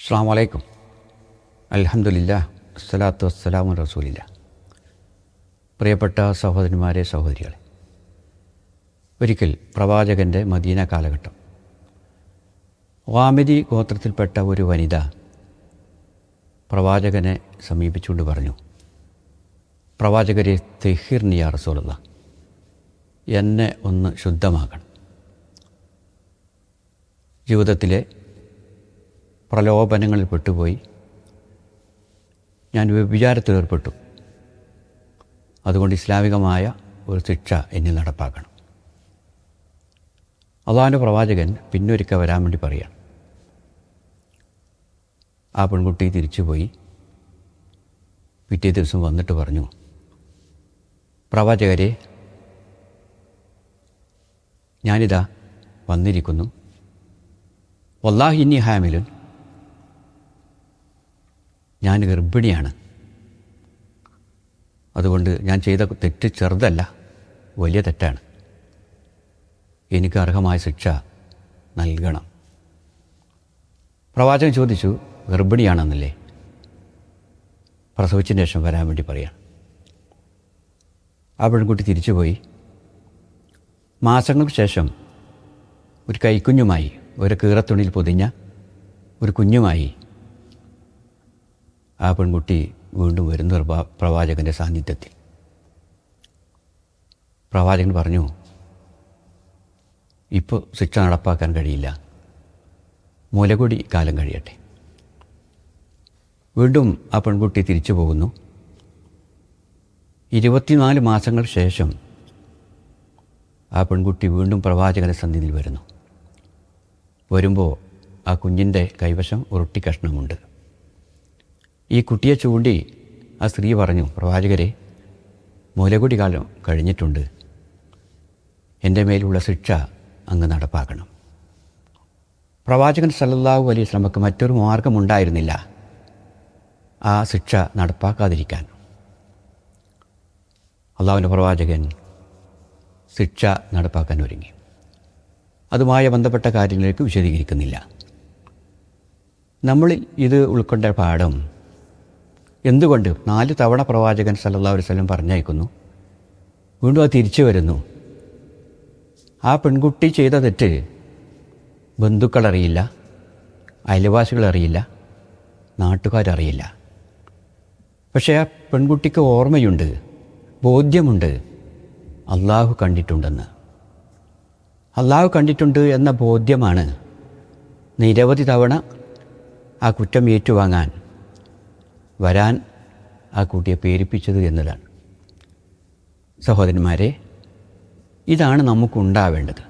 അസ്സാം വലൈക്കും അലഹമുല്ല അസ്സലാത്തു വസ്സലാമു റസൂലില്ല പ്രിയപ്പെട്ട സഹോദരന്മാരെ സഹോദരികളെ ഒരിക്കൽ പ്രവാചകന്റെ മദീന കാലഘട്ടം. വാമിതി ഗോത്രത്തിൽപ്പെട്ട ഒരു വനിത പ്രവാചകനെ സമീപിച്ചുകൊണ്ട് പറഞ്ഞു പ്രവാചകരെ തെഹിർനിയ റസൂലുള്ള എന്നെ ഒന്ന് ശുദ്ധമാക്കണം. ജീവിതത്തിലെ പ്രലോഭനങ്ങളിൽ പെട്ടുപോയി. ഞാൻ വ്യഭിചാരത്തിലേർപ്പെട്ടു അതുകൊണ്ട് ഇസ്ലാമികമായ ഒരു ശിക്ഷ എന്നിൽ നടപ്പാക്കണം. അള്ളാഹുന്റെ പ്രവാചകൻ പിന്നൊരിക്കൽ വരാൻ വേണ്ടി പറയുകയാണ് ആ പെൺകുട്ടി തിരിച്ചുപോയി. പിറ്റേ ദിവസം വന്നിട്ട് പറഞ്ഞു പ്രവാചകരെ ഞാനിതാ വന്നിരിക്കുന്നു. വല്ലാഹി ഇന്നി ഹാമിലുൻ ഞാൻ ഗർഭിണിയാണ്. അതുകൊണ്ട് ഞാൻ ചെയ്ത തെറ്റ് ചെറുതല്ല വലിയ തെറ്റാണ്. എനിക്ക് അർഹമായ ശിക്ഷ നൽകണം. പ്രവാചകൻ ചോദിച്ചു ഗർഭിണിയാണെന്നല്ലേ? പ്രസവിച്ചതിന് ശേഷം വരാൻ വേണ്ടി പറയാം ആ പെൺകുട്ടി തിരിച്ചുപോയി. മാസങ്ങൾക്ക് ശേഷം ഒരു കൈക്കുഞ്ഞുമായി ഒരു കീറത്തുണിയിൽ പൊതിഞ്ഞ ഒരു കുഞ്ഞുമായി ആ പെൺകുട്ടി വീണ്ടും വരുന്ന പ്രവാ പ്രവാചകന്റെ സാന്നിധ്യത്തിൽ. പ്രവാചകൻ പറഞ്ഞു ഇപ്പോൾ ശിക്ഷ നടപ്പാക്കാൻ കഴിയില്ല. മുലകൊടി കാലം കഴിയട്ടെ. വീണ്ടും ആ പെൺകുട്ടി തിരിച്ചു പോകുന്നു. ഇരുപത്തിനാല് മാസങ്ങൾ ശേഷം ആ പെൺകുട്ടി വീണ്ടും പ്രവാചകന്റെ സന്നിധിയിൽ വരുന്നു. വരുമ്പോൾ ആ കുഞ്ഞിന്റെ കൈവശം ഉരുട്ടി കഷ്ണമുണ്ട്. ഈ കുട്ടിയെ ചൂണ്ടി ആ സ്ത്രീ പറഞ്ഞു പ്രവാചകരെ മൂലകുടി കാലം കഴിഞ്ഞിട്ടുണ്ട്. എന്റെ മേലുള്ള ശിക്ഷ അങ്ങ് നടപ്പാക്കണം. പ്രവാചകൻ സല്ലല്ലാഹു അലൈഹി സ്വലമക്ക് മറ്റൊരു മാർഗമുണ്ടായിരുന്നില്ല. ആ ശിക്ഷ നടപ്പാക്കാതിരിക്കാൻ. അള്ളാഹുവിന്റെ പ്രവാചകൻ ശിക്ഷ നടപ്പാക്കാൻ ഒരുങ്ങി. അതുമായി ബന്ധപ്പെട്ട കാര്യങ്ങളിലേക്ക് വിശദീകരിക്കുന്നില്ല. നമ്മളിൽ ഇത് ഉൾക്കൊണ്ട പാഠം എന്തുകൊണ്ട്? നാല് തവണ പ്രവാചകൻ അലൈഹി വസല്ലം പറഞ്ഞയക്കുന്നു. വീണ്ടും അത് തിരിച്ചു വരുന്നു. ആ പെൺകുട്ടി ചെയ്ത തെറ്റ് ബന്ധുക്കളറിയില്ല അയൽവാസികളറിയില്ല നാട്ടുകാരറിയില്ല പക്ഷേ ആ പെൺകുട്ടിക്ക് ഓർമ്മയുണ്ട് ബോധ്യമുണ്ട് അള്ളാഹു കണ്ടിട്ടുണ്ടെന്ന്. അള്ളാഹു കണ്ടിട്ടുണ്ട് എന്ന ബോധ്യമാണ് നിരവധി തവണ ആ കുറ്റം ഏറ്റുവാങ്ങാൻ വരാൻ ആ കുട്ടിയെ പേരിപ്പിച്ചത് എന്നതാണ്. സഹോദരന്മാരെ ഇതാണ് നമുക്കുണ്ടാവേണ്ടത്.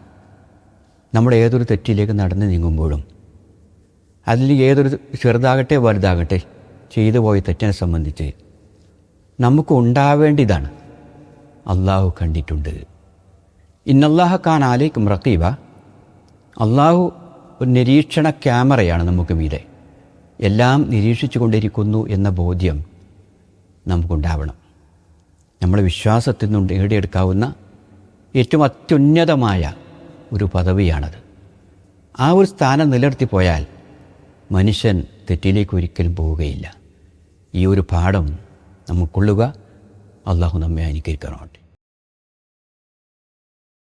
നമ്മൾ ഏതൊരു തെറ്റിലേക്ക് നടന്നു നീങ്ങുമ്പോഴും അതിൽ ഏതൊരു ചെറുതാകട്ടെ വലുതാകട്ടെ ചെയ്തു പോയ തെറ്റിനെ സംബന്ധിച്ച് നമുക്ക് ഉണ്ടാവേണ്ടതാണ്. അള്ളാഹു കണ്ടിട്ടുണ്ട്. ഇന്നല്ലാഹ ഖാൻ ആലേക്കും റക്കീബ അള്ളാഹു ഒരു നിരീക്ഷണ ക്യാമറയാണ് നമുക്ക് മീതെ. എല്ലാം നിരീക്ഷിച്ചു കൊണ്ടിരിക്കുന്നു എന്ന ബോധ്യം നമുക്കുണ്ടാവണം. നമ്മുടെ വിശ്വാസത്തിൽ നിന്ന് നേടിയെടുക്കാവുന്ന ഏറ്റവും അത്യുന്നതമായ ഒരു പദവിയാണത്. ആ ഒരു സ്ഥാനം നിലനിർത്തിപ്പോയാൽ മനുഷ്യൻ തെറ്റിലേക്ക് ഒരിക്കലും പോവുകയില്ല. ഈ ഒരു പാഠം നമുക്കുള്ളുക. അള്ളാഹു നമ്മെ അനുകരിക്കാനാവട്ടെ